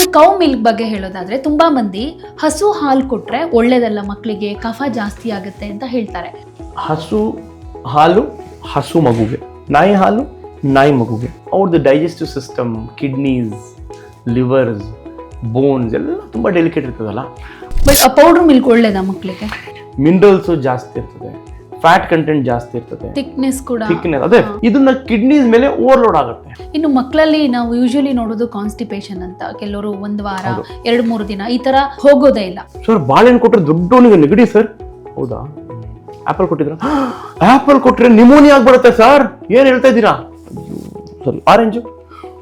ಇನ್ನು cow milk ಬಗ್ಗೆ ಹೇಳೋದಾದ್ರೆ ತುಂಬಾ ಮಂದಿ ಹಸು ಹಾಲು ಕೊಟ್ರೆ ಒಳ್ಳೇದಲ್ಲ ಮಕ್ಕಳಿಗೆ ಕಫ ಜಾಸ್ತಿ ಆಗುತ್ತೆ ಅಂತ ಹೇಳ್ತಾರೆ. ಹಸು ಹಾಲು ಹಸು ಮಗುಗೆ. ನಾಯಿ ಹಾಲು ನಾಯಿ ಮಗುಗೆ. ಅವ್ರದ್ದು digestive system kidneys livers bones ಎಲ್ಲ ತುಂಬ ಡೆಲಿಕೇಟ್ ಇರ್ತದಲ್ಲ. ಬಟ್ ಪೌಡರ್ ಮಿಲ್ಕ್ ಒಳ್ಳೇದಾ ಮಕ್ಕಳಿಗೆ ಮಿನರಲ್ಸು ಜಾಸ್ತಿ ಇರ್ತದೆ. ಫ್ಯಾಟ್ ಕಂಟೆಂಟ್ ಜಾಸ್ತಿ ಇರ್ತದೆ. ಥಿಕ್ನೆಸ್ ಕೂಡ. ಥಿಕ್ನೆಸ್ ಅದೇ ಇದನ್ನ ಕಿಡ್ನೀಸ್ ಮೇಲೆ ಓವರ್ಲೋಡ್ ಆಗುತ್ತೆ. ಇನ್ನು ಮಕ್ಕಳಲ್ಲಿ ನಾವು ಯೂಶಲಿ ನೋಡೋದು ಕಾನ್ಸ್ಟಿಪೇಷನ್ ಅಂತ. ಕೆಲವರು ಒಂದ್ ವಾರ ಎರಡ್ ಮೂರು ದಿನ ಈ ತರ ಹೋಗೋದೇ ಇಲ್ಲ. ಸರ್ ಬಾಳೆಹಣ್ಣು ಕೊಟ್ಟರೆ ದೊಡ್ಡವನಿಗೆ ನೆಗಡಿ ಸರ್ ಹೌದಾ? ಆಪಲ್ ಕೊಟ್ಟಿದ್ರ? ಆಪಲ್ ಕೊಟ್ರೆ ನಿಮೋನಿಯಾ ಆಗ್ಬಿಡುತ್ತೆ ಸರ್ ಏನ್ ಹೇಳ್ತಾ ಇದ್ದೀರಾ? ಸರಿ ಆರೆಂಜು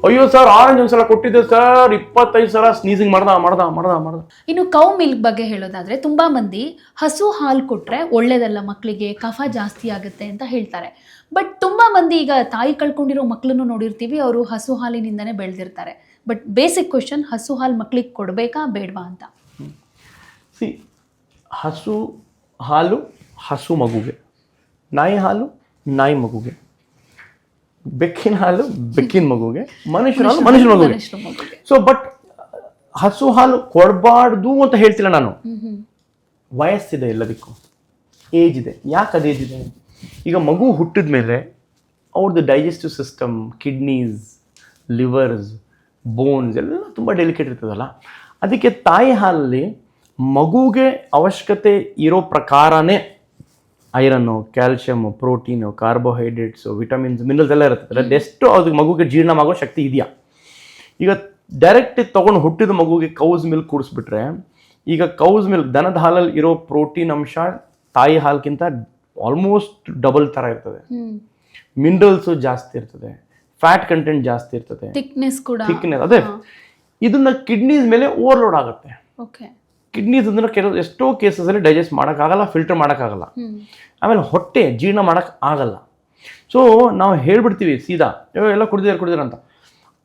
ಅಯ್ಯೋ ಸರ್ ಆರೆಂಜ್ ಒಂದ್ಸಲ ಕೊಟ್ಟಿದ್ದೆ ಸರ್ ಇಪ್ಪತ್ತೈದು ಸಲ ಸ್ನೀಸಿಂಗ್ ಮಾಡ್ದ ಮಾಡ್ದ ಮಾಡ್ದ ಮಾಡ್ದ. ಇನ್ನು ಕೌ ಮಿಲ್ಕ್ ಬಗ್ಗೆ ಹೇಳೋದಾದ್ರೆ ತುಂಬಾ ಮಂದಿ ಹಸು ಹಾಲು ಕೊಟ್ರೆ ಒಳ್ಳೇದಲ್ಲ ಮಕ್ಕಳಿಗೆ ಕಫ ಜಾಸ್ತಿ ಆಗುತ್ತೆ ಅಂತ ಹೇಳ್ತಾರೆ. ಬಟ್ ತುಂಬಾ ಮಂದಿ ಈಗ ತಾಯಿ ಕಳ್ಕೊಂಡಿರೋ ಮಕ್ಕಳನ್ನು ನೋಡಿರ್ತೀವಿ ಅವರು ಹಸು ಹಾಲಿನಿಂದನೇ ಬೆಳೆದಿರ್ತಾರೆ. ಬಟ್ ಬೇಸಿಕ್ ಕ್ವಶನ್ ಹಸು ಹಾಲು ಮಕ್ಕಳಿಗೆ ಕೊಡಬೇಕಾ ಬೇಡವಾ ಅಂತ? ಸಿ ಹಸು ಹಾಲು ಹಸು ಮಗುಗೆ ನಾಯಿ ಹಾಲು ನಾಯಿ ಮಗುಗೆ. ಬೆಕ್ಕಿನ ಹಾಲು ಬೆಕ್ಕಿನ ಮಗುಗೆ ಮನುಷ್ಯನ ಹಾಲು ಮನುಷ್ಯನ ಮಗುಗೆ. ಸೊ ಬಟ್ ಹಸು ಹಾಲು ಕೊಡಬಾರ್ದು ಅಂತ ಹೇಳ್ತಿಲ್ಲ ನಾನು. ವಯಸ್ಸಿದೆ ಎಲ್ಲದಕ್ಕೂ. ಏಜ್ ಇದೆ. ಯಾಕೆ ಅದು ಏಜ್ ಇದೆ? ಈಗ ಮಗು ಹುಟ್ಟಿದ ಮೇಲೆ ಅವ್ರದ್ದು digestive system kidneys livers bones ಎಲ್ಲ ತುಂಬ ಡೆಲಿಕೇಟ್ ಇರ್ತದಲ್ಲ. ಅದಕ್ಕೆ ತಾಯಿ ಹಾಲಲ್ಲಿ ಮಗುಗೆ ಅವಶ್ಯಕತೆ ಇರೋ ಪ್ರಕಾರನೇ iron calcium protein carbohydrates vitamins minerals ಎಲ್ಲ ಇರುತ್ತೆ. ಎಷ್ಟು ಅದು ಮಗುಗೆ ಜೀರ್ಣ ಆಗೋ ಶಕ್ತಿ ಇದೆಯಾ? ಈಗ ಡೈರೆಕ್ಟ್ ತೊಗೊಂಡು ಹುಟ್ಟಿದ ಮಗುಗೆ ಕೌಸ್ ಮಿಲ್ಕ್ ಕುಡಿಸ್ಬಿಟ್ರೆ ಈಗ ಕೌಸ್ ಮಿಲ್ಕ್ ದನದ ಹಾಲಲ್ಲಿ ಇರೋ ಪ್ರೋಟೀನ್ ಅಂಶ ತಾಯಿ ಹಾಲ್ಗಿಂತ ಆಲ್ಮೋಸ್ಟ್ ಡಬಲ್ ಥರ ಇರ್ತದೆ. ಮಿನರಲ್ಸು ಜಾಸ್ತಿ ಇರ್ತದೆ. ಫ್ಯಾಟ್ ಕಂಟೆಂಟ್ ಜಾಸ್ತಿ ಇರ್ತದೆ. ಥಿಕ್ನೆಸ್ ಕೂಡ. ಥಿಕ್ನೆಸ್ ಅದೇ. ಇದನ್ನ ಕಿಡ್ನೀಸ್ ಮೇಲೆ ಓವರ್ಲೋಡ್ ಆಗುತ್ತೆ. ಓಕೆ ಕಿಡ್ನೀಸ್ ತಂದ್ರೆ ಕೆಲವು ಎಷ್ಟೋ ಕೇಸಸಲ್ಲಿ ಡೈಜೆಸ್ಟ್ ಮಾಡೋಕ್ಕಾಗಲ್ಲ ಫಿಲ್ಟರ್ ಮಾಡೋಕ್ಕಾಗಲ್ಲ. ಆಮೇಲೆ ಹೊಟ್ಟೆ ಜೀರ್ಣ ಮಾಡೋಕ್ಕೆ ಆಗಲ್ಲ. ಸೊ ನಾವು ಹೇಳ್ಬಿಡ್ತೀವಿ ಸೀದಾ "ಅಯ್ಯೋ, ಎಲ್ಲ ಕುಡಿದಿರ ಕುಡ್ದಿರ ಅಂತ.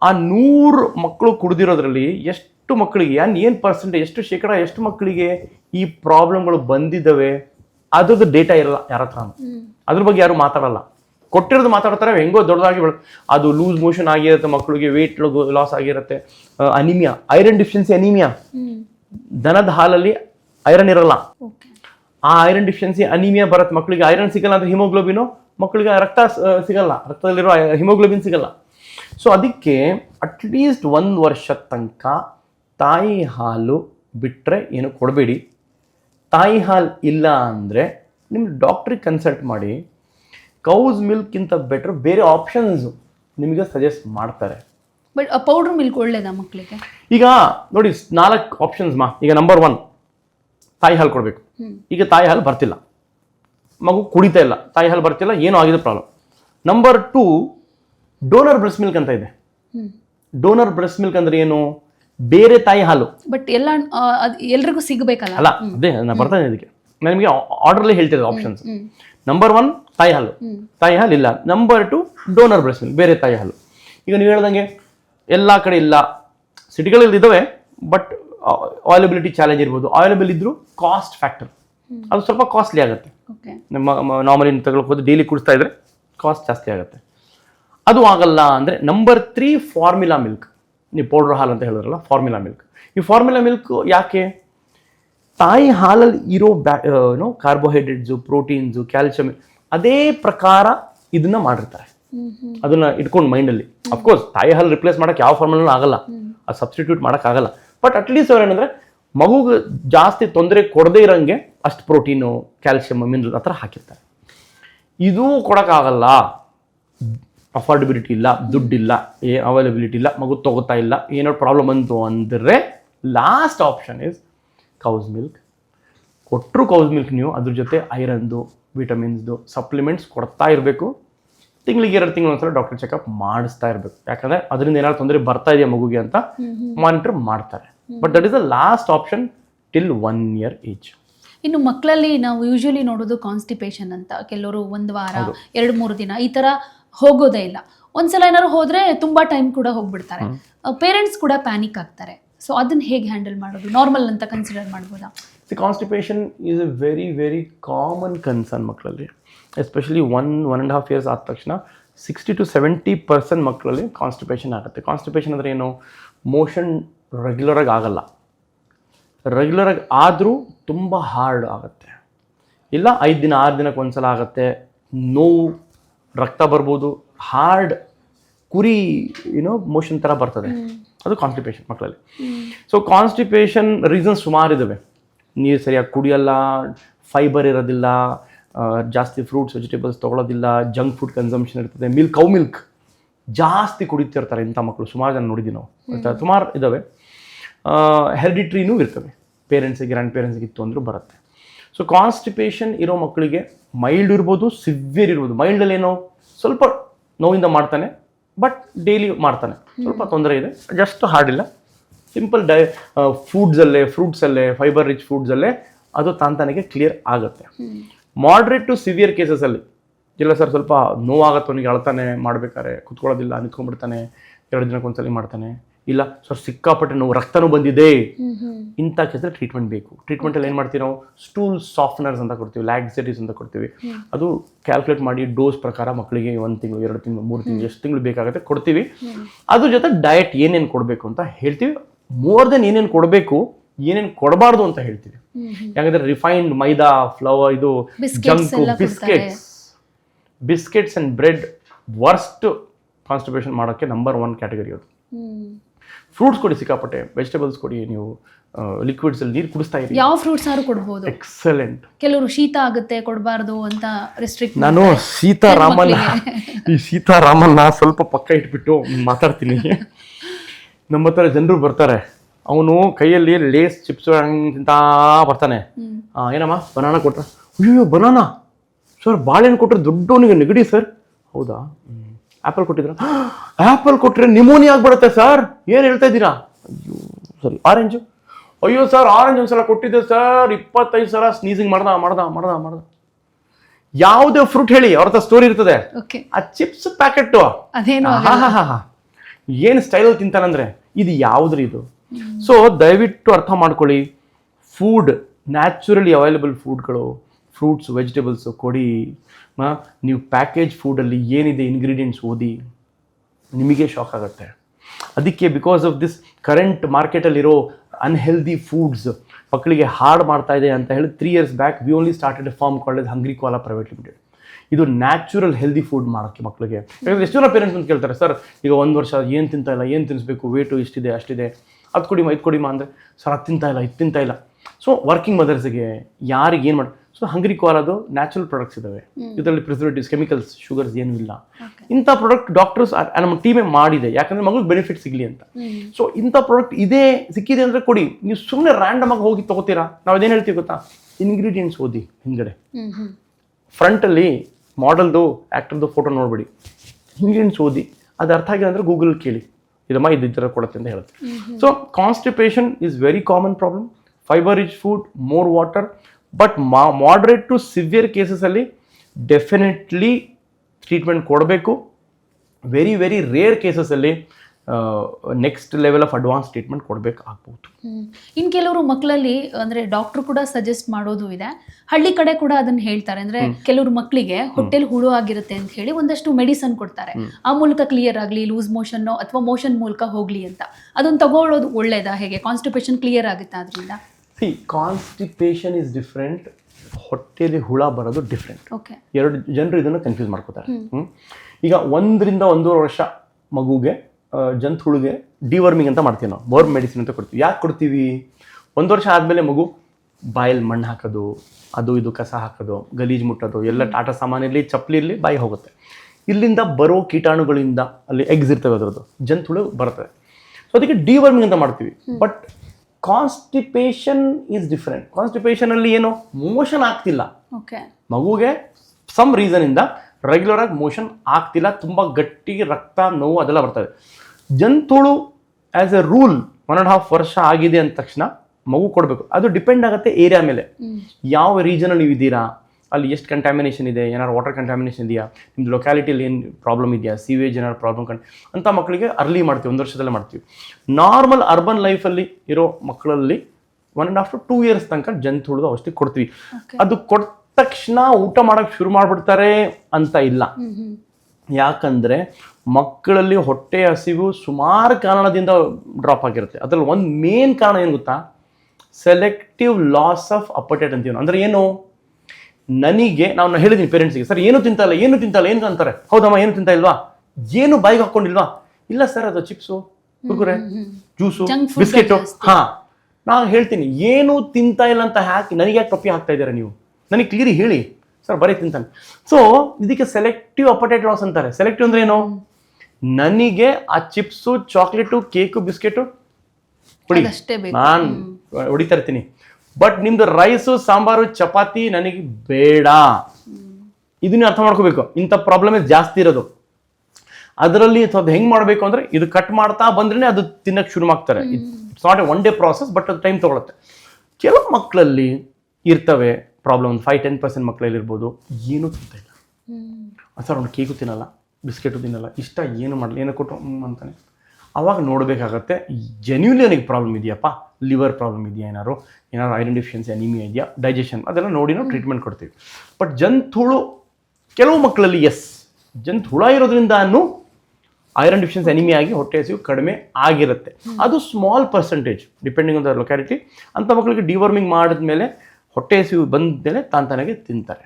ಆ ನೂರು ಮಕ್ಕಳು ಕುಡ್ದಿರೋದ್ರಲ್ಲಿ ಎಷ್ಟು ಮಕ್ಕಳಿಗೆ ಏನು ಏನು ಪರ್ಸೆಂಟೇಜ್ ಎಷ್ಟು ಶೇಕಡ ಎಷ್ಟು ಮಕ್ಕಳಿಗೆ ಈ ಪ್ರಾಬ್ಲಮ್ಗಳು ಬಂದಿದ್ದಾವೆ ಅದ್ರದ್ದು ಡೇಟಾ ಇರಲ್ಲ ಯಾರ ಹತ್ರ ಅದ್ರ ಬಗ್ಗೆ ಯಾರು ಮಾತಾಡಲ್ಲ. ಕೊಟ್ಟಿರೋದು ಮಾತಾಡ್ತಾರೆ ಹೆಂಗೋ ದೊಡ್ಡದಾಗಿ ಅದು ಲೂಸ್ ಮೋಷನ್ ಆಗಿರುತ್ತೆ ಮಕ್ಕಳಿಗೆ ವೇಟ್ ಲಾಸ್ ಆಗಿರುತ್ತೆ ಅನಿಮಿಯಾ ಐರನ್ ಡಿಫಿಷಿಯನ್ಸಿ ಅನಿಮಿಯಾ ದನದ ಹಾಲಲ್ಲಿ ಐರನ್ ಇರಲ್ಲ. ಆ ಐರನ್ ಡಿಫಿಷಿಯನ್ಸಿ ಅನಿಮಿಯಾ ಬರುತ್ತೆ ಮಕ್ಕಳಿಗೆ ಐರನ್ ಸಿಗಲ್ಲ ಅಂದ್ರೆ ಹಿಮೋಗ್ಲೋಬಿನು ಮಕ್ಕಳಿಗೆ ರಕ್ತ ಸಿಗಲ್ಲ. ರಕ್ತದಲ್ಲಿರೋ ಹಿಮೋಗ್ಲೋಬಿನ್ ಸಿಗಲ್ಲ. ಸೊ ಅದಕ್ಕೆ ಅಟ್ಲೀಸ್ಟ್ ಒಂದು ವರ್ಷದ ತನಕ ತಾಯಿ ಹಾಲು ಬಿಟ್ಟರೆ ಏನು ಕೊಡಬೇಡಿ. ತಾಯಿ ಹಾಲು ಇಲ್ಲ ಅಂದರೆ ನಿಮ್ಮ ಡಾಕ್ಟ್ರಿಗೆ ಕನ್ಸಲ್ಟ್ ಮಾಡಿ. ಕೌಸ್ ಮಿಲ್ಕ್ಗಿಂತ ಬೆಟ್ರ್ ಬೇರೆ ಆಪ್ಷನ್ಸು ನಿಮಗೆ ಸಜೆಸ್ಟ್ ಮಾಡ್ತಾರೆ. ಬಟ್ ಪೌಡರ್ ಮಿಲ್ಕ್ ಒಳ್ಳೇದಾ ಮಕ್ಕಳಿಗೆ ಈಗ ನೋಡಿ ನಾಲ್ಕು ಆಪ್ಷನ್ಸ್ ಮಾ. ಈಗ ನಂಬರ್ ಒನ್ ತಾಯಿ ಹಾಲು ಕೊಡಬೇಕು. ಈಗ ತಾಯಿ ಹಾಲು ಬರ್ತಿಲ್ಲ. ಮಗು ಕುಡಿತಾ ಇಲ್ಲ. ತಾಯಿ ಹಾಲು ಬರ್ತಿಲ್ಲ ಏನೂ ಆಗಿದೆ problem number two donor breast milk ಅಂತ ಇದೆ. ಡೋನರ್ ಬ್ರೆಸ್ಟ್ ಮಿಲ್ಕ್ ಅಂದ್ರೆ ಏನು? ಬೇರೆ ತಾಯಿ ಹಾಲು. ಬಟ್ ಎಲ್ಲ ಎಲ್ರಿಗೂ ಸಿಗಬೇಕಲ್ಲ? ಅಲ್ಲ ಅದೇ ನಾನು ಬರ್ತಾ ಇದ್ದೀನಿ ಇದಕ್ಕೆ. ನಾನು ನಿಮಗೆ ಆರ್ಡರ್ಲಿ ಹೇಳ್ತಿದ್ದೆ ಆಪ್ಷನ್ಸ್ ನಂಬರ್ ಒನ್ ತಾಯಿ ಹಾಲು. ತಾಯಿ ಹಾಲು ಇಲ್ಲ. Number two donor breast milk ಬೇರೆ ತಾಯಿ ಹಾಲು. ಈಗ ನೀವು ಹೇಳ್ದಂಗೆ ಎಲ್ಲ ಕಡೆ ಇಲ್ಲ. ಸಿಟಿಗಳಲ್ಲಿ ಇದ್ದಾವೆ ಬಟ್ ಅವೈಲಬಿಲಿಟಿ ಚಾಲೆಂಜ್ ಇರ್ಬೋದು. ಅವೈಲಬಲ್ ಇದ್ದರೂ ಕಾಸ್ಟ್ ಫ್ಯಾಕ್ಟರ್ ಅದು ಸ್ವಲ್ಪ ಕಾಸ್ಟ್ಲಿ ಆಗುತ್ತೆ. ನಿಮ್ಮ ನಾರ್ಮಲಿ ತಗೊಳ್ಬೋದು ಡೈಲಿ ಕುಡಿಸ್ತಾ ಇದ್ರೆ ಕಾಸ್ಟ್ ಜಾಸ್ತಿ ಆಗುತ್ತೆ. ಅದು ಆಗಲ್ಲ ಅಂದರೆ ನಂಬರ್ ತ್ರೀ ಫಾರ್ಮುಲಾ ಮಿಲ್ಕ್ ನೀವು ಪೌಡ್ರ್ ಹಾಲು ಅಂತ ಹೇಳಿದ್ರಲ್ಲ ಫಾರ್ಮುಲಾ ಮಿಲ್ಕ್ ಈ ಫಾರ್ಮುಲಾ ಮಿಲ್ಕ್ ಯಾಕೆ? ತಾಯಿ ಹಾಲಲ್ಲಿ ಇರೋ ಬ್ಯಾ ಏನೋ ಕಾರ್ಬೋಹೈಡ್ರೇಟ್ಸು ಪ್ರೋಟೀನ್ಸು ಕ್ಯಾಲ್ಶಿಯಮ್ ಅದೇ ಪ್ರಕಾರ ಇದನ್ನ ಮಾಡಿರ್ತಾರೆ. ಅದನ್ನ ಇಟ್ಕೊಂಡು ಮೈಂಡಲ್ಲಿ ಅಫ್ಕೋರ್ಸ್ ತಾಯಿ ಹಾಲು ರಿಪ್ಲೇಸ್ ಮಾಡೋಕೆ ಯಾವ ಫಾರ್ಮುಲೂ ಆಗಲ್ಲ. ಅದು ಸಬ್ಸ್ಟಿಟ್ಯೂಟ್ ಮಾಡೋಕ್ಕಾಗಲ್ಲ ಬಟ್ ಅಟ್ಲೀಸ್ಟ್ ಅವ್ರೇನಂದ್ರೆ ಮಗುಗೆ ಜಾಸ್ತಿ ತೊಂದರೆ ಕೊಡದೇ ಇರೋಂಗೆ ಅಷ್ಟು ಪ್ರೋಟೀನು ಕ್ಯಾಲ್ಸಿಯಂ ಮಿನರಲ್ ಆ ಥರ ಹಾಕಿರ್ತಾರೆ. ಇದೂ ಕೊಡೋಕ್ಕಾಗಲ್ಲ ಅಫೋರ್ಡಬಿಲಿಟಿ ಇಲ್ಲ ದುಡ್ಡಿಲ್ಲ ಏ ಅವೈಲಬಿಲಿಟಿ ಇಲ್ಲ ಮಗು ತಗೋತಾ ಇಲ್ಲ ಏನೋ ಪ್ರಾಬ್ಲಮ್ ಬಂತು ಅಂದರೆ last option is cow's milk ಕೊಟ್ಟರು ಕೌಸ್ ಮಿಲ್ಕ್ ನೀವು ಅದ್ರ ಜೊತೆ ಐರನ್ದು ವಿಟಮಿನ್ಸ್ದು ಸಪ್ಲಿಮೆಂಟ್ಸ್ ಕೊಡ್ತಾ ಇರಬೇಕು. ತಿಂಗಳಿಗೆ ಎರಡು ತಿಂಗಳು ಒಂದ್ಸಲ ಡಾಕ್ಟರ್ ಚೆಕಪ್ ಮಾಡಿಸ್ತಾ ಇರಬೇಕು. ಯಾಕಂದ್ರೆ ಅದರಿಂದ ಏನಾದ್ರು ತೊಂದರೆ ಬರ್ತಾ ಇದೆಯಾ ಮಗುಗೆ ಅಂತ ಮಾನಿಟರ್ ಮಾಡ್ತಾರೆ. But that is the last option till one year age ಇನ್ನು ಮಕ್ಕಳಲ್ಲಿ ನಾವು ಯೂಶಲಿ ನೋಡೋದು ಕಾನ್ಸ್ಟಿಪೇಷನ್ ಅಂತ. ಕೆಲವರು ಒಂದು ವಾರ ಎರಡು ಮೂರು ದಿನ ಈ ತರ ಹೋಗೋದೇ ಇಲ್ಲ. ಒಂದ್ಸಲ ಏನಾದ್ರು ಹೋದ್ರೆ ತುಂಬಾ ಟೈಮ್ ಕೂಡ ಹೋಗ್ಬಿಡ್ತಾರೆ. ಪೇರೆಂಟ್ಸ್ ಕೂಡ ಪ್ಯಾನಿಕ್ ಆಗ್ತಾರೆ. ಸೊ ಅದನ್ನ ಹೇಗೆ ಹ್ಯಾಂಡಲ್ ಮಾಡೋದು? ನಾರ್ಮಲ್ ಅಂತ ಕನ್ಸಿಡರ್ ಮಾಡ್ಬೋದಾ? Constipation is a very very common concern ಮಕ್ಕಳಲ್ಲಿ especially one one and half years ಆದ ತಕ್ಷಣ ಸಿಕ್ಸ್ಟಿ ಟು ಸೆವೆಂಟಿ ಪರ್ಸೆಂಟ್ ಮಕ್ಕಳಲ್ಲಿ ಕಾನ್ಸ್ಟಿಪೇಷನ್ ಆಗುತ್ತೆ. ಕಾನ್ಸ್ಟಿಪೇಷನ್ ಅಂದರೆ ಏನು? ಮೋಷನ್ ರೆಗ್ಯುಲರಾಗಿ ಆಗಲ್ಲ. ರೆಗ್ಯುಲರಾಗಿ ಆದರೂ ತುಂಬ ಹಾರ್ಡ್ ಆಗುತ್ತೆ. ಇಲ್ಲ ಐದು ದಿನ ಆರು ದಿನಕ್ಕೆ ಒಂದ್ಸಲ ಆಗುತ್ತೆ. ನೋವು ರಕ್ತ ಬರ್ಬೋದು. ಹಾರ್ಡ್ ಕುರಿ ಏನೋ ಮೋಷನ್ ಥರ ಬರ್ತದೆ. ಅದು ಕಾನ್ಸ್ಟಿಪೇಷನ್ ಮಕ್ಕಳಲ್ಲಿ. ಸೊ ಕಾನ್ಸ್ಟಿಪೇಷನ್ ರೀಸನ್ಸ್ ಸುಮಾರು ಇದ್ದಾವೆ ನೀರು ಸರಿಯಾಗಿ ಕುಡಿಯಲ್ಲ ಫೈಬರ್ ಇರೋದಿಲ್ಲ ಜಾಸ್ತಿ ಫ್ರೂಟ್ಸ್ ವೆಜಿಟೇಬಲ್ಸ್ ತೊಗೊಳೋದಿಲ್ಲ ಜಂಕ್ ಫುಡ್ ಕನ್ಸಂಪ್ಷನ್ ಇರ್ತದೆ ಮಿಲ್ಕ್ ಕೌ ಮಿಲ್ಕ್ ಜಾಸ್ತಿ ಕುಡಿತಿರ್ತಾರೆ ಇಂಥ ಮಕ್ಕಳು ಸುಮಾರು ಜನ ನೋಡಿದ್ದೀವಿ ನಾವು. ಆಯ್ತಾ ಸುಮಾರು ಇದ್ದಾವೆ ಹೆರಿಡಿಟ್ರಿನೂ ಇರ್ತವೆ. ಪೇರೆಂಟ್ಸಿಗೆ ಗ್ರ್ಯಾಂಡ್ ಪೇರೆಂಟ್ಸ್ಗೆ ಇತ್ತು ಅಂದರೂ ಬರುತ್ತೆ. ಸೊ ಕಾನ್ಸ್ಟಿಪೇಷನ್ ಇರೋ ಮಕ್ಕಳಿಗೆ ಮೈಲ್ಡ್ ಇರ್ಬೋದು ಸಿವಿಯರ್ ಇರ್ಬೋದು. ಮೈಲ್ಡಲ್ಲಿ ಏನೋ ಸ್ವಲ್ಪ ನೋವಿಂದ ಮಾಡ್ತಾನೆ ಬಟ್ ಡೈಲಿ ಮಾಡ್ತಾನೆ. ಸ್ವಲ್ಪ ತೊಂದರೆ ಇದೆ. ಜಸ್ಟ್ ಹಾರ್ಡ್ ಇಲ್ಲ ಸಿಂಪಲ್ ಡೈ ಫುಡ್ಸಲ್ಲೇ ಫ್ರೂಟ್ಸಲ್ಲೇ ಫೈಬರ್ ರಿಚ್ ಫುಡ್ಸಲ್ಲೇ ಅದು ತಾಂತಾನಿಗೆ ಕ್ಲಿಯರ್ ಆಗುತ್ತೆ. ಮಾಡ್ರೇಟ್ ಟು ಸಿವಿಯರ್ ಕೇಸಸಲ್ಲಿ ಇಲ್ಲ ಸರ್ ಸ್ವಲ್ಪ ನೋವಾಗತ್ತೆ ಅವನಿಗೆ ಅಳ್ತಾನೆ ಮಾಡ್ಬೇಕಾರೆ ಕುತ್ಕೊಳ್ಳೋದಿಲ್ಲ ನಿಂತ್ಕೊಂಡ್ಬಿಡ್ತಾನೆ ಎರಡು ದಿನಕ್ಕೆ ಒಂದ್ಸಲಿ ಮಾಡ್ತಾನೆ. ಇಲ್ಲ ಸರ್ ಸಿಕ್ಕಾಪಟ್ಟೆ ನೋವು ರಕ್ತನೂ ಬಂದಿದೆ. ಇಂಥ ಕೇಸಲ್ಲಿ ಟ್ರೀಟ್ಮೆಂಟ್ ಬೇಕು. ಟ್ರೀಟ್ಮೆಂಟಲ್ಲಿ ಏನು ಮಾಡ್ತೀವಿ ನಾವು? ಸ್ಟೂಲ್ ಸಾಫ್ಟ್ನರ್ಸ್ ಅಂತ ಕೊಡ್ತೀವಿ ಲ್ಯಾಕ್ಸಿಟೀಸ್ ಅಂತ ಕೊಡ್ತೀವಿ. ಅದು ಕ್ಯಾಲ್ಕುಲೇಟ್ ಮಾಡಿ ಡೋಸ್ ಪ್ರಕಾರ ಮಕ್ಕಳಿಗೆ ಒಂದು ತಿಂಗಳು ಎರಡು ತಿಂಗಳು ಮೂರು ತಿಂಗಳು ಎಷ್ಟು ತಿಂಗಳು ಬೇಕಾಗುತ್ತೆ ಕೊಡ್ತೀವಿ. ಅದ್ರ ಜೊತೆ ಡಯಟ್ ಏನೇನು ಕೊಡಬೇಕು ಅಂತ ಹೇಳ್ತೀವಿ. ಮೋರ್ ದೆನ್ ಏನೇನು ಕೊಡಬೇಕು ಏನೇನು ಕೊಡಬಾರ್ದು ಅಂತ ಹೇಳ್ತೀವಿ ಯಾಕಂದ್ರೆ ರಿಫೈನ್ಡ್ ಮೈದಾ ಫ್ಲವರ್ ಇದು junk biscuits biscuits and bread worst constipation ಮಾಡೋಕ್ಕೆ ನಂಬರ್ ಒನ್ ಕ್ಯಾಟಗರಿ ಅದು. ಫ್ರೂಟ್ಸ್ ಕೊಡಿ ಸಿಕ್ಕಾಪಟ್ಟೆ. ವೆಜಿಟೇಬಲ್ಸ್ ಕೊಡಿ ನೀವು ಲಿಕ್ವಿಡ್ಸ್ ಅಲ್ಲಿ ನೀರು ಕುಡಿಸ್ತಾ ಇರಿ. ಯಾವ ಫ್ರೂಟ್ಸ್ ಆದ್ರೂ ಕೊಡಬಹುದು ಎಕ್ಸಲೆಂಟ್ ಕೆಲವರು ಶೀತ ಆಗುತ್ತೆ ಕೊಡಬಾರ್ದು ಅಂತ ರೆಸ್ಟ್ರಿಕ್ಟ್ ನಾನು ಸೀತಾರಾಮನ್ ಈ ಸೀತಾರಾಮನ್ನ ಸ್ವಲ್ಪ ಪಕ್ಕ ಇಟ್ಬಿಟ್ಟು ಮಾತಾಡ್ತೀನಿ. ನಮ್ಮ ಹತ್ರ ಜನರು ಬರ್ತಾರೆ. ಅವನು ಕೈಯಲ್ಲಿ ಲೇಸ್ ಚಿಪ್ಸ್ ತಿಂತಾ ಬರ್ತಾನೆ. ಏನಮ್ಮ? ಬನಾನ ಕೊಟ್ರ? ಅಯ್ಯೋ ಬನಾನ ಸರ್ ಬಾಳೆಹಣ್ಣು ಕೊಟ್ಟರೆ ದೊಡ್ಡವನಿಗೆ ನೆಗಡಿ ಸರ್ ಹೌದಾ? ಆ್ಯಪಲ್ ಕೊಟ್ಟಿದ್ರ? ಆ್ಯಪಲ್ ಕೊಟ್ಟರೆ ನಿಮೋನಿಯಾ ಆಗ್ಬಿಡುತ್ತೆ ಸರ್ ಏನು ಹೇಳ್ತಾ ಇದ್ದೀರಾ? ಅಯ್ಯೋ ಸರಿ ಆರೆಂಜು ಅಯ್ಯೋ ಸರ್ ಆರೆಂಜ್ ಒಂದ್ಸಲ ಕೊಟ್ಟಿದ್ದೆ ಸರ್ ಇಪ್ಪತ್ತೈದು ಸಲ ಸ್ನೀಸಿಂಗ್ ಮಾಡ್ದ ಮಾಡ್ದ ಮಾಡ್ದ ಮಾಡ್ದ. ಯಾವುದೇ ಫ್ರೂಟ್ ಹೇಳಿ ಅವ್ರ ಹತ್ರ ಸ್ಟೋರಿ ಇರ್ತದೆ. ಓಕೆ ಆ ಚಿಪ್ಸ್ ಪ್ಯಾಕೆಟ್ ಅದೇನು ಏನು ಸ್ಟೈಲಲ್ಲಿ ತಿಂತಾನಂದ್ರೆ? ಇದು ಯಾವ್ದ್ರಿ ಇದು? ಸೊ ದಯವಿಟ್ಟು ಅರ್ಥ ಮಾಡ್ಕೊಳ್ಳಿ. ಫುಡ್ ನ್ಯಾಚುರಲಿ ಅವೈಲೇಬಲ್ ಫುಡ್ಗಳು ಫ್ರೂಟ್ಸ್ ವೆಜಿಟೇಬಲ್ಸು ಕೊಡಿ. ನೀವು ಪ್ಯಾಕೇಜ್ ಫುಡಲ್ಲಿ ಏನಿದೆ ಇಂಗ್ರೀಡಿಯೆಂಟ್ಸ್ ಓದಿ, ನಿಮಗೆ ಶಾಕ್ ಆಗುತ್ತೆ. ಅದಕ್ಕೆ ಬಿಕಾಸ್ ಆಫ್ ದಿಸ್ ಕರೆಂಟ್ ಮಾರ್ಕೆಟಲ್ಲಿರೋ ಅನ್ಹೆಲ್ದಿ ಫುಡ್ಸ್ ಮಕ್ಕಳಿಗೆ ಹಾರ್ಡ್ ಮಾಡ್ತಾ ಇದೆ ಅಂತ ಹೇಳಿ three years back we only started farm college Hungry Cola private limited ಇದು ನ್ಯಾಚುರಲ್ ಹೆಲ್ದಿ ಫುಡ್ ಮಾಡೋಕ್ಕೆ ಮಕ್ಕಳಿಗೆ. ಯಾಕಂದರೆ ಎಷ್ಟು ಜನ ಪೇರೆಂಟ್ಸ್ ಅಂತ ಕೇಳ್ತಾರೆ, ಸರ್, ಈಗ ಒಂದು ವರ್ಷ ಏನು ತಿಂತಾ ಇಲ್ಲ, ಏನು ತಿನ್ನಿಸ್ಬೇಕು ವೇಟು ಇಷ್ಟಿದೆ ಅಷ್ಟಿದೆ. ಅದು ಕೊಡಿಮ ಇದು ಕೊಡಿಮ ಅಂದರೆ ಸರ್ ಅದು ತಿಂತಾ ಇಲ್ಲ ಇದು ತಿಂತಾ ಇಲ್ಲ. ಸೊ ವರ್ಕಿಂಗ್ ಮದರ್ಸ್ಗೆ ಯಾರಿಗೆ ಏನು ಮಾಡಿ ಸೊ ಹಂಗ್ರಿ ಕೋಲಾದು ನ್ಯಾಚುರಲ್ ಪ್ರಾಡಕ್ಟ್ಸ್ ಇದ್ದಾವೆ ಇದರಲ್ಲಿ ಪ್ರಿಸರ್ವೇಟಿವ್ಸ್ ಕೆಮಿಕಲ್ಸ್ ಶುಗರ್ಸ್ ಏನೂ ಇಲ್ಲ. ಇಂಥ ಪ್ರಾಡಕ್ಟ್ ಡಾಕ್ಟರ್ಸ್ ನಮ್ಮ ಟೀಮೇ ಮಾಡಿದೆ. ಯಾಕಂದ್ರೆ ಮಗು ಬೆನಿಫಿಟ್ ಸಿಗಲಿ ಅಂತ. ಸೊ ಇಂಥ ಪ್ರಾಡಕ್ಟ್ ಇದೇ ಸಿಕ್ಕಿದೆ ಅಂದರೆ ಕೊಡಿ. ನೀವು ಸುಮ್ಮನೆ ರ್ಯಾಂಡಮ್ ಆಗಿ ಹೋಗಿ ತಗೋತೀರಾ? ನಾವು ಅದೇನು ಹೇಳ್ತೀವಿ ಗೊತ್ತಾ? ಇನ್ಗ್ರೀಡಿಯೆಂಟ್ಸ್ ಓದಿ ಹಿಂದ್ಗಡೆ. ಫ್ರಂಟಲ್ಲಿ ಮಾಡೆಲ್ದು ಆ್ಯಕ್ಟರ್ದು ಫೋಟೋ ನೋಡ್ಬೇಡಿ. ಇಂಗ್ರೀಡಿಯೆಂಟ್ಸ್ ಓದಿ. ಅದು ಅರ್ಥ ಆಗಿಲ್ಲ ಅಂದರೆ ಗೂಗಲ್ ಕೇಳಿ. ಇದಮ್ಮ ಇದು ಥರ ಕೊಡುತ್ತೆ ಅಂತ ಹೇಳುತ್ತೆ. So constipation is very common problem fibre rich food more water but ಮಾ ಮಾಡ್ರೇಟ್ ಟು ಸಿವಿಯರ್ ಕೇಸಸಲ್ಲಿ ಡೆಫಿನೆಟ್ಲಿ ಟ್ರೀಟ್ಮೆಂಟ್ ಕೊಡಬೇಕು. Very very rare ಕೇಸಸಲ್ಲಿ next level of advance treatment ಕೊಡಬೇಕಾಗ್ಬೋದು. ಇನ್ನು ಇನ್ ಕೆಲವರು ಮಕ್ಕಳಲ್ಲಿ ಅಂದ್ರೆ ಡಾಕ್ಟರ್ ಕೂಡ ಸಜೆಸ್ಟ್ ಮಾಡೋದು ಇದೆ. ಹಳ್ಳಿ ಕಡೆ ಕೂಡ ಅದನ್ನು ಹೇಳ್ತಾರೆ. ಅಂದ್ರೆ ಕೆಲವರು ಮಕ್ಕಳಿಗೆ ಹೊಟ್ಟೆಲಿ ಹುಳು ಆಗಿರುತ್ತೆ ಅಂತ ಹೇಳಿ ಒಂದಷ್ಟು ಮೆಡಿಸನ್ ಕೊಡ್ತಾರೆ. ಆ ಮೂಲಕ ಕ್ಲಿಯರ್ ಆಗಲಿ ಲೂಸ್ ಮೋಷನ್ನು ಅಥವಾ ಮೋಷನ್ ಮೂಲಕ ಹೋಗ್ಲಿ ಅಂತ. ಅದನ್ನು ತಗೊಳ್ಳೋದು ಒಳ್ಳೇದಾ? ಹೇಗೆ? ಕಾನ್ಸ್ಟಿಪೇಷನ್ ಕ್ಲಿಯರ್ ಆಗುತ್ತೆ ಅದರಿಂದ? ಸಿ ಕಾನ್ಸ್ಟಿಪೇಷನ್ ಇಸ್ ಡಿಫ್ರೆಂಟ್ ಹೊಟ್ಟೆಯಲ್ಲಿ ಹುಳ ಬರೋದು ಡಿಫ್ರೆಂಟ್ ಓಕೆ ಎರಡು ಜನರು ಇದನ್ನು ಕನ್ಫ್ಯೂಸ್ ಮಾಡ್ಕೋತಾರೆ. ಈಗ ಒಂದರಿಂದ ಒಂದೂವರೆ ವರ್ಷ ಮಗುಗೆ ಜಂತುಹುಳುಗೆ ಡಿವರ್ಮಿಂಗ್ ಅಂತ ಮಾಡ್ತೀವಿ ನಾವು. ವರ್ಮ್ ಮೆಡಿಸಿನ್ ಅಂತ ಕೊಡ್ತೀವಿ. ಯಾಕೆ ಕೊಡ್ತೀವಿ? ಒಂದು ವರ್ಷ ಆದಮೇಲೆ ಮಗು ಬಾಯಲ್ಲಿ ಮಣ್ಣು ಹಾಕೋದು ಅದು ಇದು ಕಸ ಹಾಕೋದು ಗಲೀಜು ಮುಟ್ಟೋದು ಎಲ್ಲ ಟಾಟಾ ಸಾಮಾನಿರಲಿ ಚಪ್ಪಲಿ ಇರಲಿ ಬಾಯಿ ಹೋಗುತ್ತೆ. ಇಲ್ಲಿಂದ ಬರೋ ಕೀಟಾಣುಗಳಿಂದ ಅಲ್ಲಿ ಎಗ್ಸ್ ಇರ್ತವೆ ಅದರದ್ದು. ಜಂತುಳು ಬರ್ತದೆ ಸೊ ಅದಕ್ಕೆ ಡಿವರ್ಮಿಂಗ್ ಅಂತ ಮಾಡ್ತೀವಿ. ಬಟ್ ಕಾನ್ಸ್ಟಿಪೇಷನ್ ಈಸ್ ಡಿಫ್ರೆಂಟ್ ಕಾನ್ಸ್ಟಿಪೇಷನಲ್ಲಿ ಏನು? ಮೋಷನ್ ಆಗ್ತಿಲ್ಲ. ಓಕೆ ಮಗುಗೆ ಸಮ್ ರೀಸನ್ ಇಂದ ರೆಗ್ಯುಲರ್ ಆಗಿ ಮೋಷನ್ ಆಗ್ತಿಲ್ಲ. ತುಂಬ ಗಟ್ಟಿ ರಕ್ತ ನೋವು ಅದೆಲ್ಲ ಬರ್ತದೆ ಜಂತುಳು as a rule one and half ವರ್ಷ ಆಗಿದೆ ಅಂದ ತಕ್ಷಣ ಮಗು ಕೊಡಬೇಕು. ಅದು ಡಿಪೆಂಡ್ ಆಗುತ್ತೆ ಏರಿಯಾ ಮೇಲೆ. ಯಾವ ರೀಜನಲ್ಲಿ ನೀವು ಇದ್ದೀರಾ ಅಲ್ಲಿ ಎಷ್ಟು ಕಂಟ್ಯಾಮಿನೇಷನ್ ಇದೆ? ಏನಾರು ವಾಟರ್ ಕಂಟ್ಯಾಮಿನೇಷನ್ ಇದೆಯಾ? ನಿಮ್ದು ಲೊಕ್ಯಾಲಿಟಿಯಲ್ಲಿ ಏನು ಪ್ರಾಬ್ಲಮ್ ಇದೆಯಾ? ಸಿವೇಜ್ ಏನಾದ್ರು ಪ್ರಾಬ್ಲಮ್ ಕಂಡು ಅಂಥ ಮಕ್ಕಳಿಗೆ ಅರ್ಲಿ ಮಾಡ್ತೀವಿ ಒಂದು ವರ್ಷದಲ್ಲೇ ಮಾಡ್ತೀವಿ. ನಾರ್ಮಲ್ ಅರ್ಬನ್ ಲೈಫಲ್ಲಿ ಇರೋ ಮಕ್ಕಳಲ್ಲಿ one and half to two years ತನಕ ಜಂತುಹುಳದ ಔಷಧಿ ಕೊಡ್ತೀವಿ. ಅದು ಕೊಟ್ಟ ತಕ್ಷಣ ಊಟ ಮಾಡೋಕೆ ಶುರು ಮಾಡಿಬಿಡ್ತಾರೆ ಅಂತ ಇಲ್ಲ. ಯಾಕಂದರೆ ಮಕ್ಕಳಲ್ಲಿ ಹೊಟ್ಟೆ ಹಸಿವು ಸುಮಾರು ಕಾರಣದಿಂದ ಡ್ರಾಪ್ ಆಗಿರುತ್ತೆ. ಅದರಲ್ಲಿ ಒಂದು ಮೇನ್ ಕಾರಣ ಏನು ಗೊತ್ತಾ? ಸೆಲೆಕ್ಟಿವ್ ಲಾಸ್ ಆಫ್ ಅಪಟೇಟ್ ಅಂತೀವಿ ಅಂದರೆ ಏನು? ನನಗೆ ನಾವು ಹೇಳಿದ್ದೀನಿ ಪೇರೆಂಟ್ಸಿಗೆ ಸರ್ ಏನು ತಿಂತಲ್ಲ ಏನು ತಿಂತಲ್ಲ ಏನು ಅಂತಾರೆ? ಹೌದಮ್ಮ ಏನು ತಿಂತ ಇಲ್ವಾ? ಏನು ಬಾಯಿಗೆ ಹಾಕ್ಕೊಂಡಿಲ್ವಾ ಇಲ್ಲ ಸರ್ ಅದು ಚಿಪ್ಸು ಕುರ್ಕುರೆ ಜ್ಯೂಸು ಬಿಸ್ಕೆಟು. ಹಾ ನಾನು ಹೇಳ್ತೀನಿ ಏನು ತಿಂತಾ ಇಲ್ಲ ಅಂತ ಹಾಕಿ ನನಗೆ ಯಾಕೆ ಟೊಪ್ಪಿ ಹಾಕ್ತಾ ಇದ್ದೀರಾ ನೀವು? ನನಗೆ ಕ್ಲಿಯರಿ ಹೇಳಿ. ಸರ್ ಬರೀ ತಿಂತಾನೆ. ಸೊ ಇದಕ್ಕೆ ಸೆಲೆಕ್ಟಿವ್ ಅಪಟೇಟ್ ಲಾಸ್ ಅಂತಾರೆ. ಸೆಲೆಕ್ಟಿವ್ ಅಂದ್ರೆ ಏನು? ನನಗೆ ಆ ಚಿಪ್ಸು ಚಾಕ್ಲೇಟು ಕೇಕು ಬಿಸ್ಕೆಟು ನಾನು ಹೊಡಿತಾ ಇರ್ತೀನಿ. ಬಟ್ ನಿಮ್ದು ರೈಸು ಸಾಂಬಾರು ಚಪಾತಿ ನನಗೆ ಬೇಡ. ಇದನ್ನ ಅರ್ಥ ಮಾಡ್ಕೋಬೇಕು. ಇಂಥ ಪ್ರಾಬ್ಲಮ್ ಜಾಸ್ತಿ ಇರೋದು. ಅದರಲ್ಲಿ ಅದು ಹೆಂಗ್ ಮಾಡಬೇಕು ಅಂದ್ರೆ ಇದು ಕಟ್ ಮಾಡ್ತಾ ಬಂದ್ರೆ ಅದು ತಿನ್ನಕ್ಕೆ ಶುರು ಮಾಡ್ತಾರೆ. It's not a one day process but ಅದು ಟೈಮ್ ತಗೊಳುತ್ತೆ. ಕೆಲವು ಮಕ್ಕಳಲ್ಲಿ ಇರ್ತವೆ. ಪ್ರಾಬ್ಲಮ್ ಒಂದು ಫೈವ್ ಟೆನ್ ಪರ್ಸೆಂಟ್ ಮಕ್ಕಳಲ್ಲಿ ಇರ್ಬೋದು ಏನೂ ತಿಂತ ಇಲ್ಲ. ಸರ್ ಅವ್ನು ಕೇಕು ತಿನ್ನಲ್ಲ ಬಿಸ್ಕೆಟು ತಿನ್ನಲ್ಲ ಇಷ್ಟ ಏನು ಮಾಡಲಿ ಏನೋ ಕೊಟ್ಟು ಅಂತಾನೆ. ಅವಾಗ ನೋಡಬೇಕಾಗತ್ತೆ ಜೆನ್ಯೂನ್ಲಿ ಅವನಿಗೆ ಪ್ರಾಬ್ಲಮ್ ಇದೆಯಪ್ಪ? ಲಿವರ್ ಪ್ರಾಬ್ಲಮ್ ಇದೆಯಾ ಏನಾರು ಏನಾದ್ರು ಐರನ್ ಡಿಫಿಷಿಯನ್ಸಿ ಅನಿಮಿಯಾ ಇದೆಯಾ? ಡೈಜೆಷನ್ ಅದೆಲ್ಲ ನೋಡಿ ನಾವು ಟ್ರೀಟ್ಮೆಂಟ್ ಕೊಡ್ತೀವಿ. ಬಟ್ ಜಂತುಳು ಕೆಲವು ಮಕ್ಕಳಲ್ಲಿ ಎಸ್ ಜಂತು ಹುಳ ಇರೋದ್ರಿಂದಾನು ಐರನ್ ಡಿಫಿಷನ್ಸ್ ಎನಿಮಿ ಆಗಿ ಹೊಟ್ಟೆ ಹಸಿವು ಕಡಿಮೆ ಆಗಿರುತ್ತೆ. ಅದು small percentage depending on the locality ಅಂಥ ಮಕ್ಕಳಿಗೆ ಡಿವರ್ಮಿಂಗ್ ಮಾಡಿದ್ಮೇಲೆ ಹೊಟ್ಟೆ ಹಸಿವು ಬಂದ ಮೇಲೆ ತಾನು ತಿಂತಾರೆ